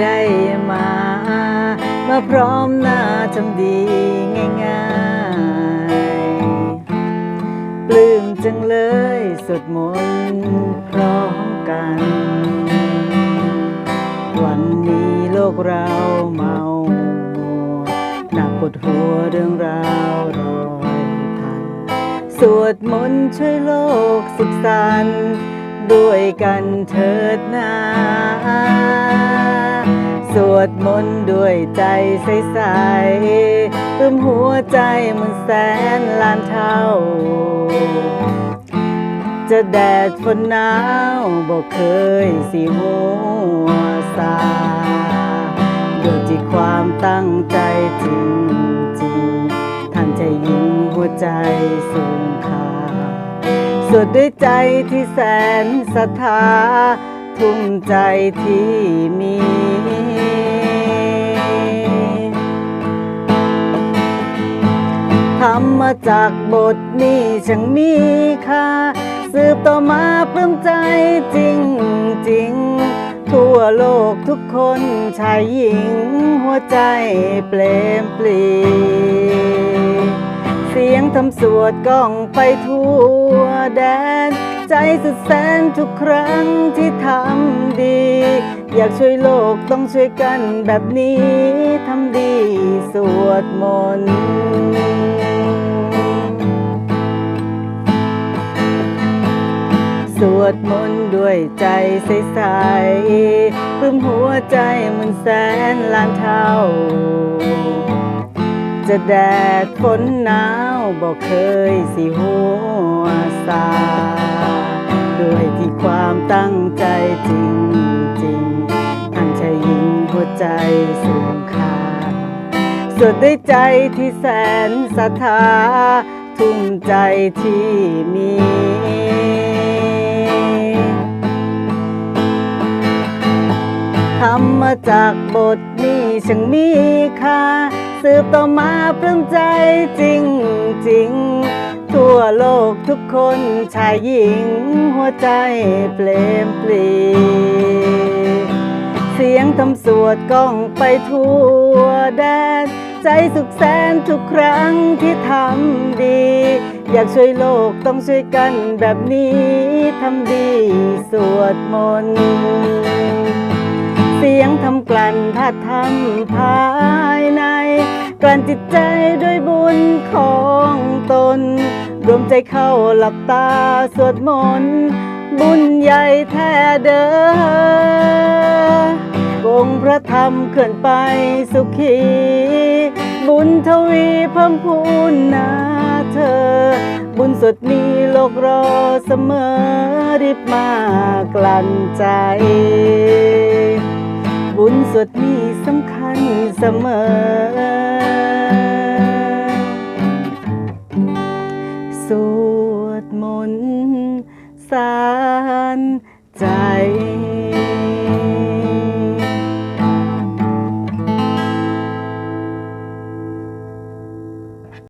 ได้มา มาพร้อมหน้าทำดีง่ายๆ ปลื้มจังเลยสวดมนต์พร้อมกัน วันนี้โลกเราเมาหนักปวดหัวเรื่องราวรอยพัน สวดมนต์ช่วยโลกสุขสันต์ด้วยกันเถิดนา วดมนต์ด้วยใจใสๆปลื้มหัวใจเหมันแสนล้านเท่า จะแดดฝนหนาวบอกเคยสิหัวซาอยู่ที่ความตั้งใจจริงจริงๆท่านใจยิ่งหัวใจสูงค่าสวดด้วยใจที่แสนศรัทธาทุ่มใจที่มี ทำมาจากบทนี้ช่างมีค่าสืบต่อมาปลื้มใจจริงจริง ทั่วโลกทุกคนชายหญิงหัวใจเปลมปลีเสียงทำสวดก้องไปทั่วแดน ใจสุดแสนทุกครั้งที่ทำดี อยากช่วยโลกต้องช่วยกันแบบนี้ ทำดีสวดมนต์ สวดมนต์ด้วยใจใสๆปลื้มหัวใจเหมันแสนล้านเท่า จะแดดฝนหนาวบอกเคยสิหัวซาด้วยที่ความตั้งใจจริงๆท่านชายหญิงหัวใจสูงค่าสวดด้วยใจที่แสนศรัทธาทุ่มใจที่มี ทำมาจากบทนี้ช่างมีค่าสืบต่อมาปลื้มใจจริงจริงๆทั่วโลกทุกคนชายหญิงหัวใจเปลมปลีเสียงทำสวดก้องไปทั่วแดนใจสุขแสนทุกครั้งที่ทำดี อยากช่วยโลกต้องช่วยกันแบบนี้ทำดีสวดมนต์ สียงทำกลั่นธาตุธรรมภายใน กลั่นจิตใจด้วยบุญของตน รวมใจเข้าหลับตาสวดมนต์บุญใหญ่แท้เด้อองพระธรรมเคลื่อนไปสุขี บุญทวีเพิ่มพูนนาเธอ บุญสดมีโลกรอเสมอรีบมากลั่นใจ บุญสดนี้สำคัญเสมอ สวดมนต์สารใจ